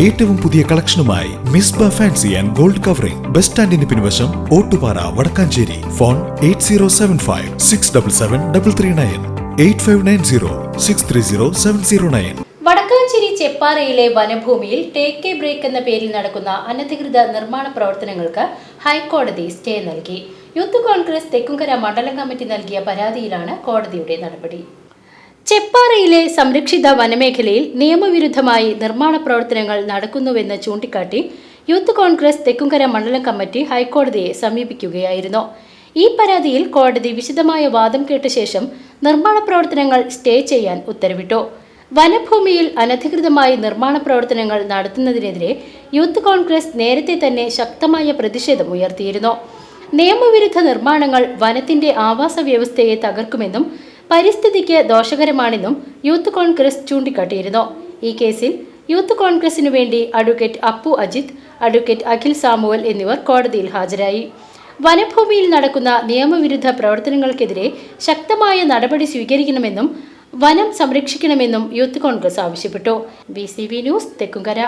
ഏറ്റവും പുതിയ കളക്ഷനുമായി Misba fancy and gold covering. Bus സ്റ്റാൻഡിന് പിൻവശം Ottupara Vadakkanchery. Phone eight zero seven five six double seven double three nine eight five nine zero six three zero seven zero nine. Vadakkanchery ചെപ്പാറയിലെ വനഭൂമിയിൽ take a break എന്ന പേരിൽ നടക്കുന്ന അനധികൃത നിർമ്മാണ പ്രവർത്തനങ്ങൾക്ക് ഹൈക്കോടതി stay നൽകി. യൂത്ത് കോൺഗ്രസ് തെക്കുംകര മണ്ഡലം കമ്മിറ്റി നൽകിയ പരാതിയിലാണ് കോടതിയുടെ നടപടി. ചെപ്പാറയിലെ സംരക്ഷിത വനമേഖലയിൽ നിയമവിരുദ്ധമായി നിർമ്മാണ പ്രവർത്തനങ്ങൾ നടക്കുന്നുവെന്ന് ചൂണ്ടിക്കാട്ടി യൂത്ത് കോൺഗ്രസ് തെക്കുംകര മണ്ഡലം കമ്മിറ്റി ഹൈക്കോടതിയെ സമീപിക്കുകയായിരുന്നു. ഈ പരാതിയിൽ കോടതി വിശദമായ വാദം കേട്ട ശേഷം നിർമ്മാണ പ്രവർത്തനങ്ങൾ സ്റ്റേ ചെയ്യാൻ ഉത്തരവിട്ടു. വനഭൂമിയിൽ അനധികൃതമായി നിർമ്മാണ പ്രവർത്തനങ്ങൾ നടത്തുന്നതിനെതിരെ യൂത്ത് കോൺഗ്രസ് നേരത്തെ തന്നെ ശക്തമായ പ്രതിഷേധം ഉയർത്തിയിരുന്നു. നിയമവിരുദ്ധ നിർമ്മാണങ്ങൾ വനത്തിന്റെ ആവാസ വ്യവസ്ഥയെ തകർക്കുമെന്നും പരിസ്ഥിതിക്ക് ദോഷകരമാണെന്നും യൂത്ത് കോൺഗ്രസ് ചൂണ്ടിക്കാട്ടിയിരുന്നു. ഈ കേസിൽ യൂത്ത് കോൺഗ്രസിനു വേണ്ടി advocate Appu Ajith advocate Akhil Samuel എന്നിവർ കോടതിയിൽ ഹാജരായി. വനഭൂമിയിൽ നടക്കുന്ന നിയമവിരുദ്ധ പ്രവർത്തനങ്ങൾക്കെതിരെ ശക്തമായ നടപടി സ്വീകരിക്കണമെന്നും വനം സംരക്ഷിക്കണമെന്നും യൂത്ത് കോൺഗ്രസ് ആവശ്യപ്പെട്ടു. B news Thekkumkara.